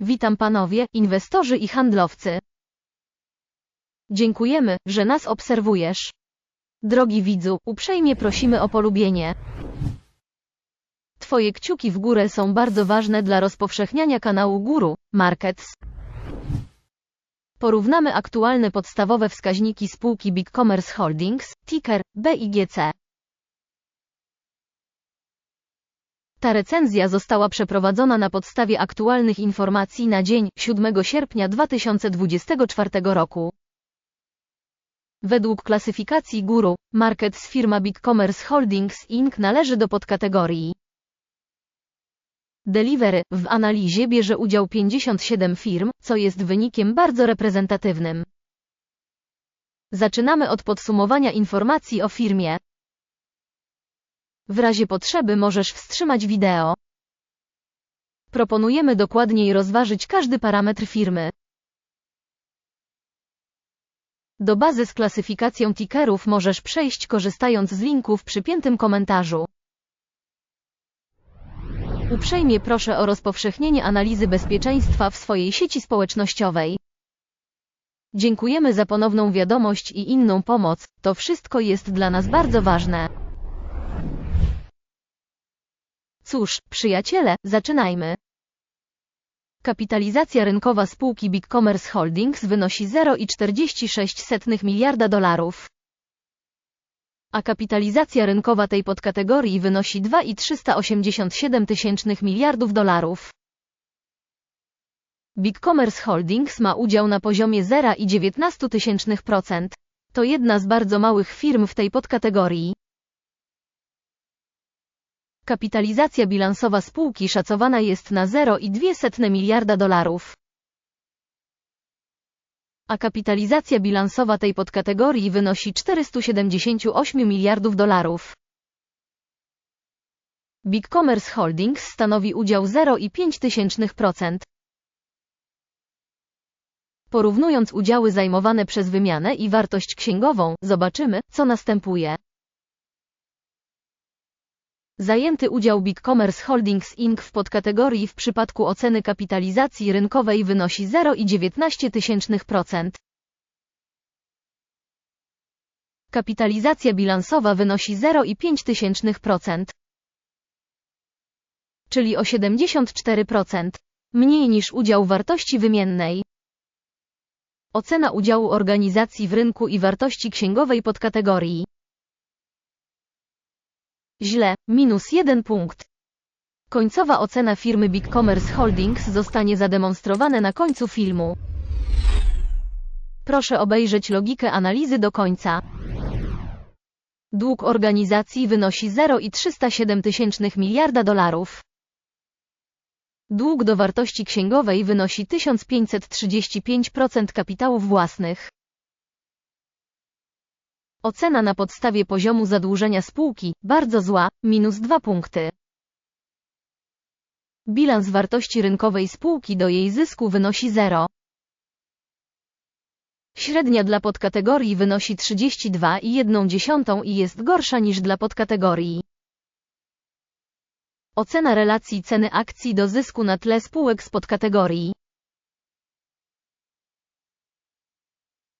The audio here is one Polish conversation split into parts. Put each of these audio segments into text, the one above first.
Witam panowie, inwestorzy i handlowcy. Dziękujemy, że nas obserwujesz. Drogi widzu, uprzejmie prosimy o polubienie. Twoje kciuki w górę są bardzo ważne dla rozpowszechniania kanału Guru Markets. Porównamy aktualne podstawowe wskaźniki spółki Big Commerce Holdings, ticker BIGC. Ta recenzja została przeprowadzona na podstawie aktualnych informacji na dzień 7 sierpnia 2024 roku. Według klasyfikacji Guru, Markets firma Big Commerce Holdings Inc. należy do podkategorii Delivery. W analizie bierze udział 57 firm, co jest wynikiem bardzo reprezentatywnym. Zaczynamy od podsumowania informacji o firmie. W razie potrzeby możesz wstrzymać wideo. Proponujemy dokładniej rozważyć każdy parametr firmy. Do bazy z klasyfikacją tickerów możesz przejść korzystając z linku w przypiętym komentarzu. Uprzejmie proszę o rozpowszechnienie analizy bezpieczeństwa w swojej sieci społecznościowej. Dziękujemy za ponowną wiadomość i inną pomoc, to wszystko jest dla nas bardzo ważne. Cóż, przyjaciele, zaczynajmy. Kapitalizacja rynkowa spółki Big Commerce Holdings wynosi 0,46 miliarda dolarów. A kapitalizacja rynkowa tej podkategorii wynosi 2,387 tysięcznych miliardów dolarów. Big Commerce Holdings ma udział na poziomie 0,19%. To jedna z bardzo małych firm w tej podkategorii. Kapitalizacja bilansowa spółki szacowana jest na 0,2 miliarda dolarów. A kapitalizacja bilansowa tej podkategorii wynosi 478 miliardów dolarów. Big Commerce Holdings stanowi udział 0,5%. Porównując udziały zajmowane przez wymianę i wartość księgową, zobaczymy, co następuje. Zajęty udział Big Commerce Holdings Inc. w podkategorii w przypadku oceny kapitalizacji rynkowej wynosi 0,19%. Kapitalizacja bilansowa wynosi 0,5%. Czyli o 74%. Mniej niż udział wartości wymiennej. Ocena udziału organizacji w rynku i wartości księgowej podkategorii. Źle, minus jeden punkt. Końcowa ocena firmy Big Commerce Holdings zostanie zademonstrowana na końcu filmu. Proszę obejrzeć logikę analizy do końca. Dług organizacji wynosi 0,307 tysięcznych miliarda dolarów. Dług do wartości księgowej wynosi 1535% kapitałów własnych. Ocena na podstawie poziomu zadłużenia spółki, bardzo zła, minus 2 punkty. Bilans wartości rynkowej spółki do jej zysku wynosi 0. Średnia dla podkategorii wynosi 32,1 i jest gorsza niż dla podkategorii. Ocena relacji ceny akcji do zysku na tle spółek z podkategorii.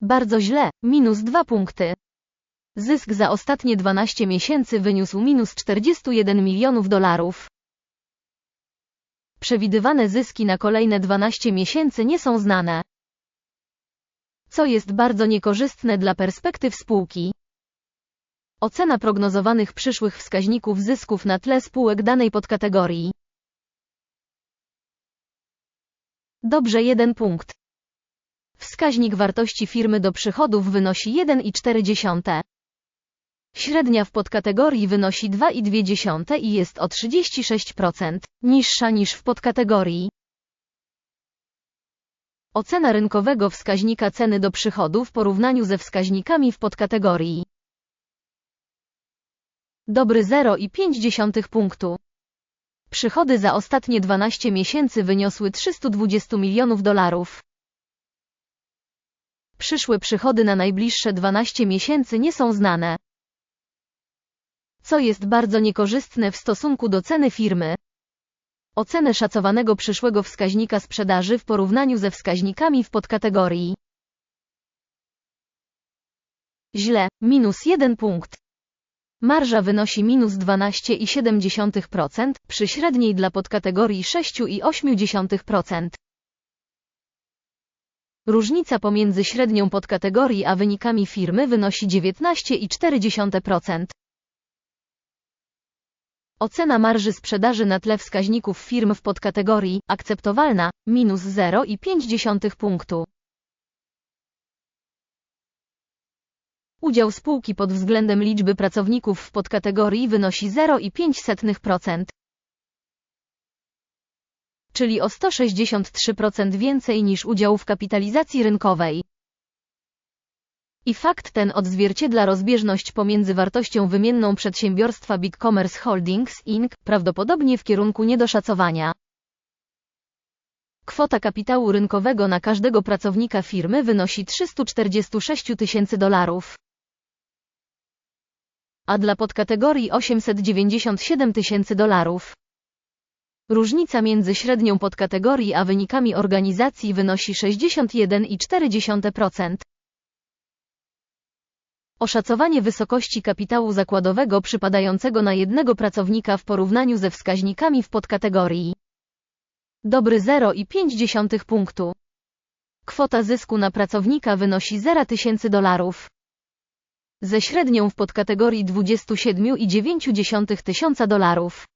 Bardzo źle, minus 2 punkty. Zysk za ostatnie 12 miesięcy wyniósł minus 41 milionów dolarów. Przewidywane zyski na kolejne 12 miesięcy nie są znane. Co jest bardzo niekorzystne dla perspektyw spółki. Ocena prognozowanych przyszłych wskaźników zysków na tle spółek danej podkategorii. Dobrze jeden punkt. Wskaźnik wartości firmy do przychodów wynosi 1,4. Średnia w podkategorii wynosi 2,2 i jest o 36% niższa niż w podkategorii. Ocena rynkowego wskaźnika ceny do przychodu w porównaniu ze wskaźnikami w podkategorii. Dobry 0,5 punktu. Przychody za ostatnie 12 miesięcy wyniosły 320 milionów dolarów. Przyszłe przychody na najbliższe 12 miesięcy nie są znane co jest bardzo niekorzystne w stosunku do ceny firmy. Ocenę szacowanego przyszłego wskaźnika sprzedaży w porównaniu ze wskaźnikami w podkategorii. Źle, minus 1 punkt. Marża wynosi minus 12,7%, przy średniej dla podkategorii 6,8%. Różnica pomiędzy średnią podkategorii a wynikami firmy wynosi 19,4%. Ocena marży sprzedaży na tle wskaźników firm w podkategorii akceptowalna minus 0,5 punktu. Udział spółki pod względem liczby pracowników w podkategorii wynosi 0,5%, czyli o 163% więcej niż udział w kapitalizacji rynkowej. I fakt ten odzwierciedla rozbieżność pomiędzy wartością wymienną przedsiębiorstwa Big Commerce Holdings Inc., prawdopodobnie w kierunku niedoszacowania. Kwota kapitału rynkowego na każdego pracownika firmy wynosi 346 tysięcy dolarów a dla podkategorii 897 tysięcy dolarów. Różnica między średnią podkategorii a wynikami organizacji wynosi 61,4%. Oszacowanie wysokości kapitału zakładowego przypadającego na jednego pracownika w porównaniu ze wskaźnikami w podkategorii. Dobry 0,5 punktu. Kwota zysku na pracownika wynosi 0 tysięcy dolarów ze średnią w podkategorii 27,9 tysiąca dolarów.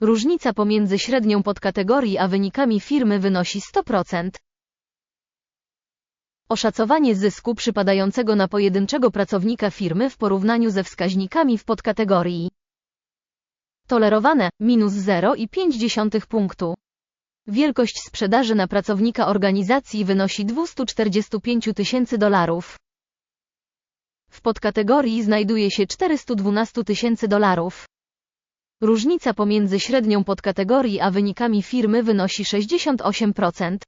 Różnica pomiędzy średnią podkategorii a wynikami firmy wynosi 100%. Oszacowanie zysku przypadającego na pojedynczego pracownika firmy w porównaniu ze wskaźnikami w podkategorii. Tolerowane minus 0,5 punktu. Wielkość sprzedaży na pracownika organizacji wynosi 245 tysięcy dolarów. W podkategorii znajduje się 412 tysięcy dolarów. Różnica pomiędzy średnią podkategorii a wynikami firmy wynosi 68%.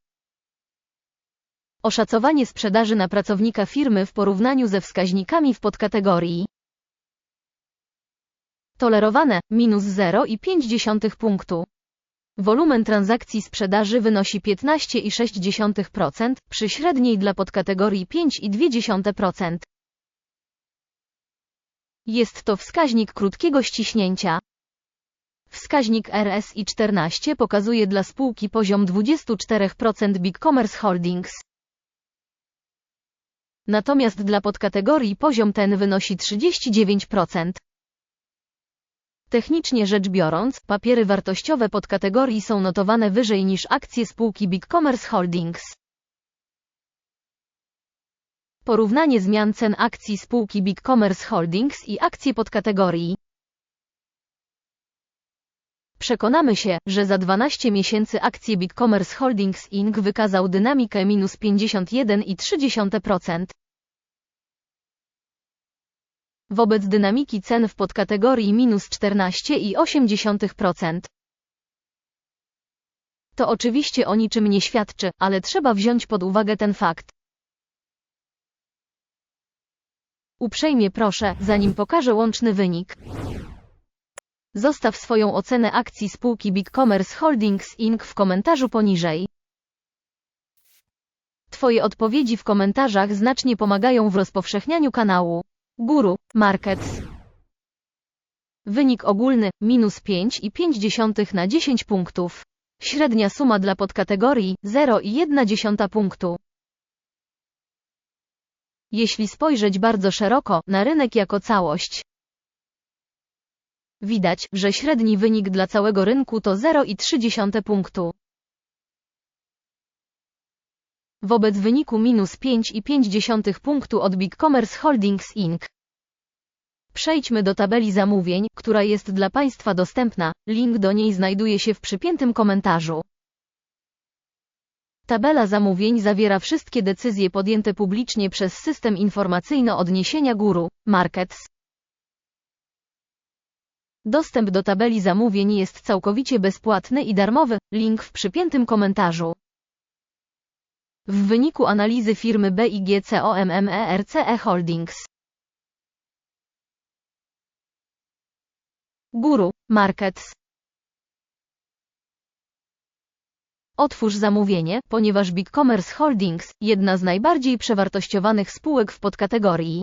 Oszacowanie sprzedaży na pracownika firmy w porównaniu ze wskaźnikami w podkategorii. Tolerowane minus 0,5 punktu. Wolumen transakcji sprzedaży wynosi 15,6%, przy średniej dla podkategorii 5,2%. Jest to wskaźnik krótkiego ściśnięcia. Wskaźnik RSI 14 pokazuje dla spółki poziom 24% Big Commerce Holdings. Natomiast dla podkategorii poziom ten wynosi 39%. Technicznie rzecz biorąc, papiery wartościowe podkategorii są notowane wyżej niż akcje spółki Big Commerce Holdings. Porównanie zmian cen akcji spółki Big Commerce Holdings i akcje podkategorii. Przekonamy się, że za 12 miesięcy akcje Big Commerce Holdings Inc. wykazał dynamikę minus 51,3%. Wobec dynamiki cen w podkategorii minus 14,8%. To oczywiście o niczym nie świadczy, ale trzeba wziąć pod uwagę ten fakt. Uprzejmie proszę, zanim pokażę łączny wynik. Zostaw swoją ocenę akcji spółki Big Commerce Holdings Inc. w komentarzu poniżej. Twoje odpowiedzi w komentarzach znacznie pomagają w rozpowszechnianiu kanału. Guru Markets Wynik ogólny minus 5,5 na 10 punktów. Średnia suma dla podkategorii 0,1 punktu. Jeśli spojrzeć bardzo szeroko na rynek jako całość, widać, że średni wynik dla całego rynku to 0,3 punktu. Wobec wyniku minus 5,5 punktu od Big Commerce Holdings Inc. Przejdźmy do tabeli zamówień, która jest dla Państwa dostępna, link do niej znajduje się w przypiętym komentarzu. Tabela zamówień zawiera wszystkie decyzje podjęte publicznie przez system informacyjno-odniesienia Guru, Markets. Dostęp do tabeli zamówień jest całkowicie bezpłatny i darmowy, link w przypiętym komentarzu. W wyniku analizy firmy BIGCOMMERCE Holdings Guru, Markets Otwórz zamówienie, ponieważ BigCommerce Holdings, jedna z najbardziej przewartościowanych spółek w podkategorii.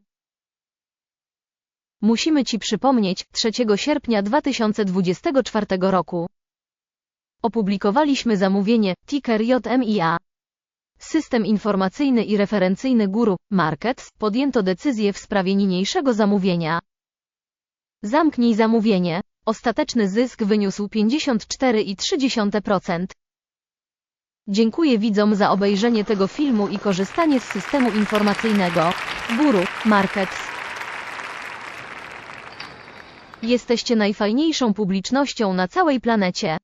Musimy Ci przypomnieć, 3 sierpnia 2024 roku opublikowaliśmy zamówienie Ticker JMIA. System informacyjny i referencyjny Guru Markets podjęto decyzję w sprawie niniejszego zamówienia. Zamknij zamówienie. Ostateczny zysk wyniósł 54,3%. Dziękuję widzom za obejrzenie tego filmu i korzystanie z systemu informacyjnego Guru Markets. Jesteście najfajniejszą publicznością na całej planecie.